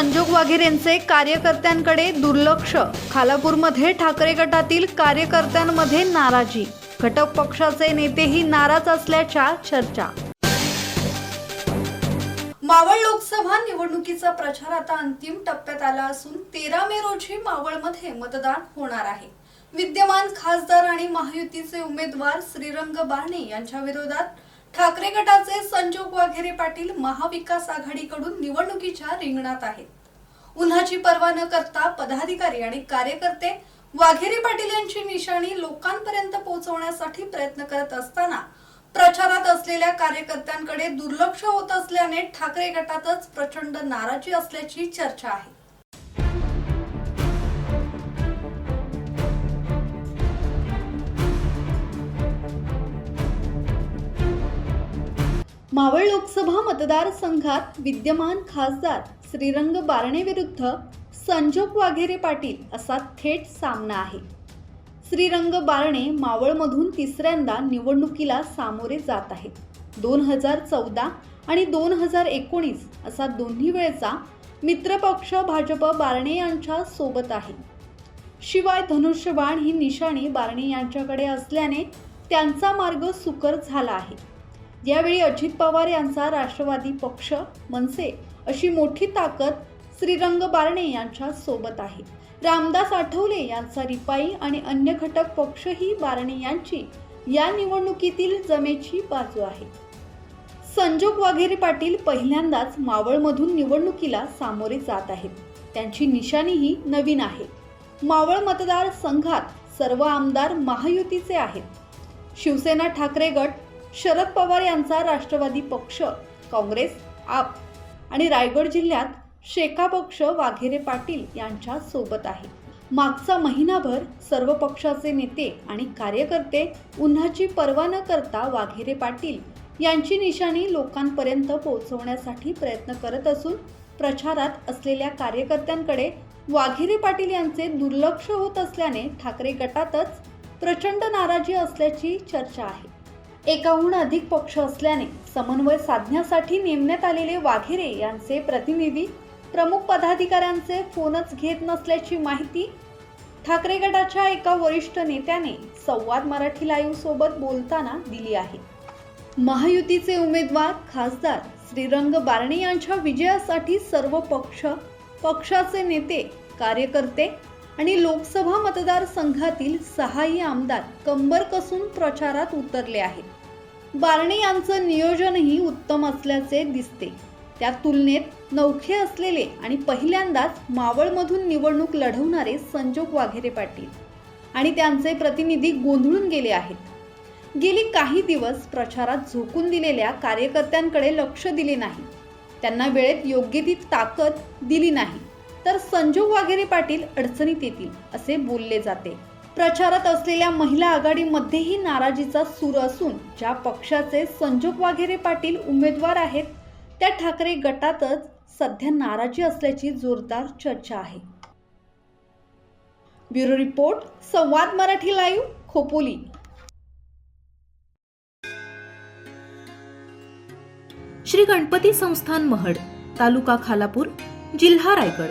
संजोग वाघेरेंचे कार्यकर्त्यांकडे दुर्लक्ष. खालापूरमध्ये ठाकरे गटातील कार्यकर्त्यांमध्ये नाराजी. घटक पक्षाचे नेतेही नाराज असल्याच्या चर्चा. मावळ लोकसभा निवडणुकीचा प्रचार आता अंतिम टप्प्यात आला असून तेरा मे रोजी मावळमध्ये मतदान होणार आहे. विद्यमान खासदार आणि महायुतीचे उमेदवार श्रीरंग बारणे यांच्या विरोधात ठाकरे गटाचे संजोग वाघेरे पाटील महाविकास आघाडीकडून निवडणुकीच्या रिंगणात आहेत. उन्हाची पर्वा न करता पदाधिकारी आणि कार्यकर्ते वाघेरे पाटील यांची निशाणी लोकांपर्यंत पोहोचवण्यासाठी प्रयत्न करत असताना प्रचारात असलेल्या कार्यकर्त्यांकडे दुर्लक्ष होत असल्याने ठाकरे गटातच प्रचंड नाराजी असल्याची चर्चा आहे. मावळ लोकसभा मतदारसंघात विद्यमान खासदार श्रीरंग बारणे विरुद्ध संजोग वाघेरे पाटील असा थेट सामना आहे. श्रीरंग बारणे मावळमधून तिसऱ्यांदा निवडणुकीला सामोरे जात आहेत. दोन हजार चौदा आणि दोन हजार एकोणीस असा दोन्ही वेळचा मित्रपक्ष भाजप बारणे यांच्या सोबत आहे. शिवाय धनुष्यबाण ही निशाणी बारणे यांच्याकडे असल्याने त्यांचा मार्ग सुकर झाला आहे. यावेळी अजित पवार यांचा राष्ट्रवादी पक्ष मनसे अशी मोठी ताकद श्रीरंग बारणे यांच्या सोबत आहे. रामदास आठवले यांचा रिपाई आणि अन्य घटक पक्षही बारणे यांची या निवडणुकीतील जमेची बाजू आहे. संजोग वाघेरे पाटील पहिल्यांदाच मावळमधून निवडणुकीला सामोरे जात आहेत. त्यांची निशाणीही नवीन आहे. मावळ मतदारसंघात सर्व आमदार महायुतीचे आहेत. शिवसेना ठाकरे गट शरद पवार यांचा राष्ट्रवादी पक्ष काँग्रेस आप. आणि रायगड जिल्ह्यात शेका पक्ष वाघेरे पाटील यांच्या सोबत आहे. मागचा महिनाभर सर्व पक्षाचे नेते आणि कार्यकर्ते उन्हाची पर्वा न करता वाघेरे पाटील यांची निशाणी लोकांपर्यंत पोहोचवण्यासाठी प्रयत्न करत असून प्रचारात असलेल्या कार्यकर्त्यांकडे वाघेरे पाटील यांचे दुर्लक्ष होत असल्याने ठाकरे गटातच प्रचंड नाराजी असल्याची चर्चा आहे. एकाहून अधिक पक्ष असल्याने समन्वय साधण्यासाठी नेमण्यात आलेले वाघेरे यांचे प्रतिनिधी प्रमुख पदाधिकाऱ्यांचे फोनच घेत नसल्याची माहिती ठाकरे गटाच्या एका वरिष्ठ नेत्याने संवाद मराठी लाईव्ह सोबत बोलताना दिली आहे. महायुतीचे उमेदवार खासदार श्रीरंग बारणे यांच्या विजयासाठी सर्व पक्ष पक्षाचे नेते कार्यकर्ते आणि लोकसभा मतदारसंघातील सहाही आमदार कंबर कसून प्रचारात उतरले आहेत. बारणे यांचं नियोजनही उत्तम असल्याचे दिसते. त्या तुलनेत नौखे असलेले आणि पहिल्यांदाच मावळमधून निवडणूक लढवणारे संजोग वाघेरे पाटील आणि त्यांचे प्रतिनिधी गोंधळून गेले आहेत. गेली काही दिवस प्रचारात झोकून दिलेल्या कार्यकर्त्यांकडे लक्ष दिले नाही. त्यांना वेळेत योग्य ती ताकद दिली नाही. तर संजू वाघेरे पाटील अडचणीत येतील असे बोलले जाते. प्रचारात असलेल्या महिला आघाडीमध्येही नाराजीचा सूर असून ज्या पक्षाचे संजोग वाघेरे पाटील उमेदवार आहेत त्या ठाकरे गटातच सध्या नाराजी असल्याची जोरदार चर्चा आहे. Bureau report Samvad Marathi live Khopoli. Shri Ganpati Sansthan Mahad taluka Khalapur जिल्हा रायगड.